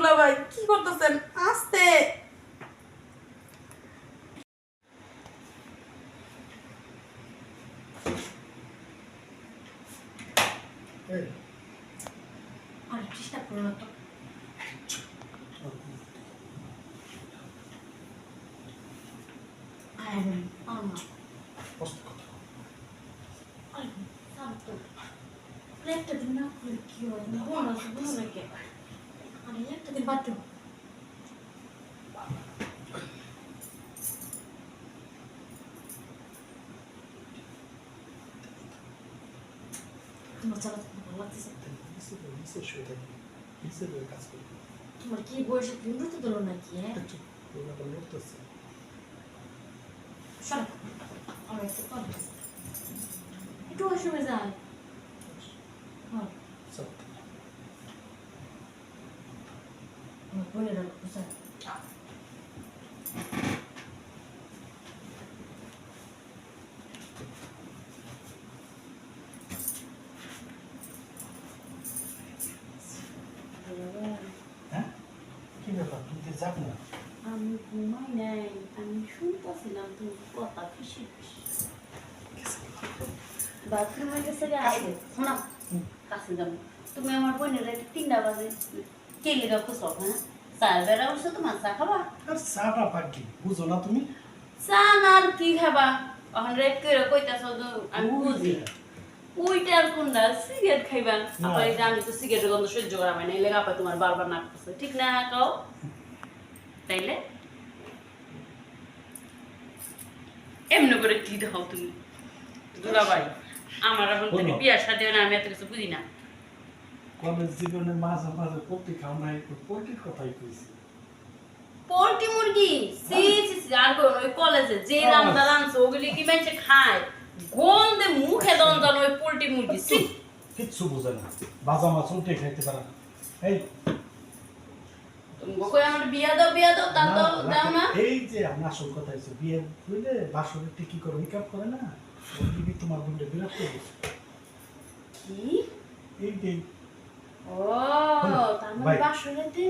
দুলা ভাই কি করতেছেন আস্তে আর ডিস্টার্ব করো না তো আয় বোন, আয় মা। আয় বোন, শান্ত। আরে একটা দিন না করলে বাদ তোমার চালাতে ভালো লাগতেছে। তোমার কি বয়সে তুমি তো দিল নাকি হ্যাঁ সরো আমার একটু কম একটু অসুবিধা যায় হ্যাঁ আমার বোনের বুঝা আমি ঘুমাই নাই আমি শুনতেছিলাম তুমি কথা খুশি বাথরুমে গেছে আসবে শোনা কাছে যাব তুমি আমার বোনের তিনটা বাজে কে লেগা খুশো হ্যাঁ চার বেলা তোমার চা খাবা বুঝো না তুমি? চা না আর কি খাবা? এখন রেট করে কইতাছ আমি বুঝি। ওইটা কোনটা সিগারেট খাইবা? আপা এই আমি তো সিগারেটের গন্ধ সহ্য করা না এলে আপা তোমার বারবার নাক করছে ঠিক না কাও? তাইলে? এমনি করে কি দাও তুমি? আমার এখন। বিয়ার সাথে না আমি এত কিছু বুঝি না। কলেজ জীবনে মাঝে মাঝে পোল্ট্রি খাও নাই পোল্ট্রির কথাই কইছি। পোল্ট্রি মুরগি? সি সি সি আর কোন ওই কলেজে যে। রান্না রাঁধছে ওগুলি কি মানুষে খায়? গন্ধে মুখে দন দন ওই পোল্ট্রি মুরগি সি। কিচ্ছু বোঝে না। বাজা মাছ উল্টে খাইতে পারে এই তুমি বিয়া দাও বিয়া দাও তা তো দাও না। এই যে আমার আসল কথা হচ্ছে বিয়ে হইলে বাসরে টিকি করে মেকআপ করে না। তোমার বন্ধু বিরাট করে দিছে। কি? এই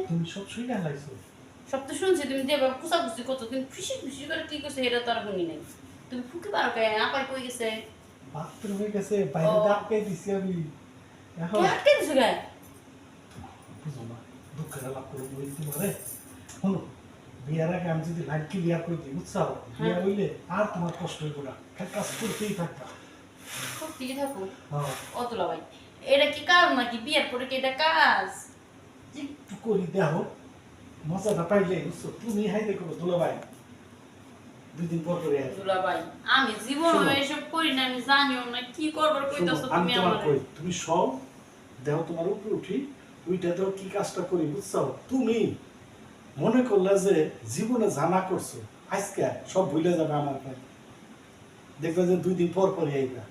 তুমি সব শুই লাইছো। সব তো শুনছি তুমি যে বাবা কুসাকুসি করছ কিন্তু খুশি খুশি করে কি করছে এটা তো আর শুনি নাই। তুমি ফুকে পারো কে? আপাই কই গেছে? বাথরুম হয়ে গেছে বাইরে ও। দিছি আমি। এখন কে দিছো কে বুঝো না দুঃখের লাভ করে বই তোমারে শোনো বিয়ার আগে আমি যদি করে দিই বিয়া হ্যাঁ। হইলে আর তোমার কষ্ট হইব না। কাজ করতেই থাকবা। সত্যি থাকো। হ্যাঁ। অতুলা ভাই। এটা কি কাজ নাকি বিয়ের পরে কি এটা কাজ? একটু করি দেখো মজাটা পাইলে বুঝছ? তুমি হাইতে করো দুলা ভাই দুই দিন পর করে আসবে। দুলা ভাই আমি জীবন। এসব করি না আমি জানিও না। কি করবার কইতাছো তুমি আমার? কই তুমি সব দেহ তোমার উপরে উঠি ওইটা দেহ কি কাজটা করি বুঝছ? তুমি মনে করলে যে জীবনে জানা করছ আজকে সব ভুলে যাবে আমার ভাই। দেখবে যে দুই দিন পর পরে আইবা।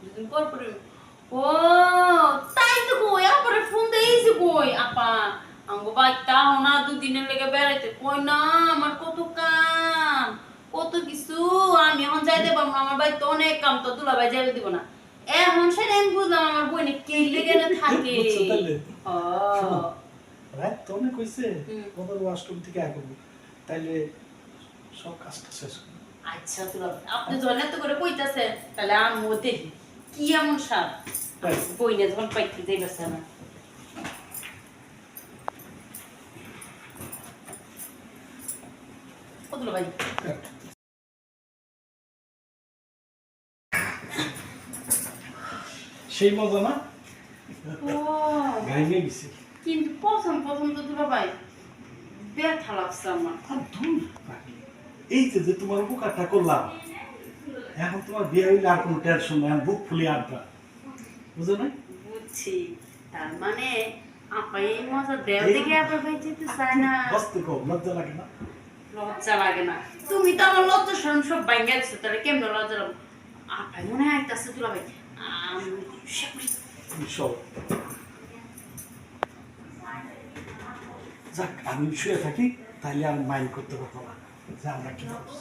দুদিন পর পরে ও তাই তো কই আপরে ফোন দেইছি কই? আপা আমগো ভাই তাও না দুদিনের লেগে বেড়াইতে। কই না আমার কত কাম কত কিছু। আমি এখন যাইতে পারব আমার ভাই তো অনেক কাম তো দুলা ভাই যাইতে দিব না। এখন সেটা আমি বুঝলাম আমার বইনে কে লেগে না থাকে। ও। রাত তো অনেক হয়েছে। পনেরো থেকে আগে তাইলে সব কাজটা শেষ আচ্ছা দুলা আপনি যখন এত করে কইতাছেন তাহলে আমিও দেখি। কি এমন সাপ? তাই বইনে যখন পাইতে যাইতেছে না কতগুলো ভাই সেই মজা না? গাইমে গেছি। কিন্তু প্রথম প্রথম তো দুলা ভাই ব্যথা লাগছে আমার। এই যে যে তোমার উপকারটা করলাম এখন তোমার বিয়ে হইলে আর কোনো টেনশন নাই আমি বুক ফুলি আড্ডা বুঝো না বুঝছি তার মানে আপা এই মজা দেও দেখে আপনার ভাই যেতে চায় না। বসতে কম লজ্জা লাগে না? লজ্জা লাগে না। তুমি তো আমার লজ্জা শরম সব ভাঙ্গা দিছো তাহলে কেমন লজ্জা লাগবে? আপাই মনে হয় একটা দুলা ভাই আমি সব যাক আমি শুয়ে থাকি তাহলে আমি মাইন্ড করতে পারব না যে আমরা কি করছি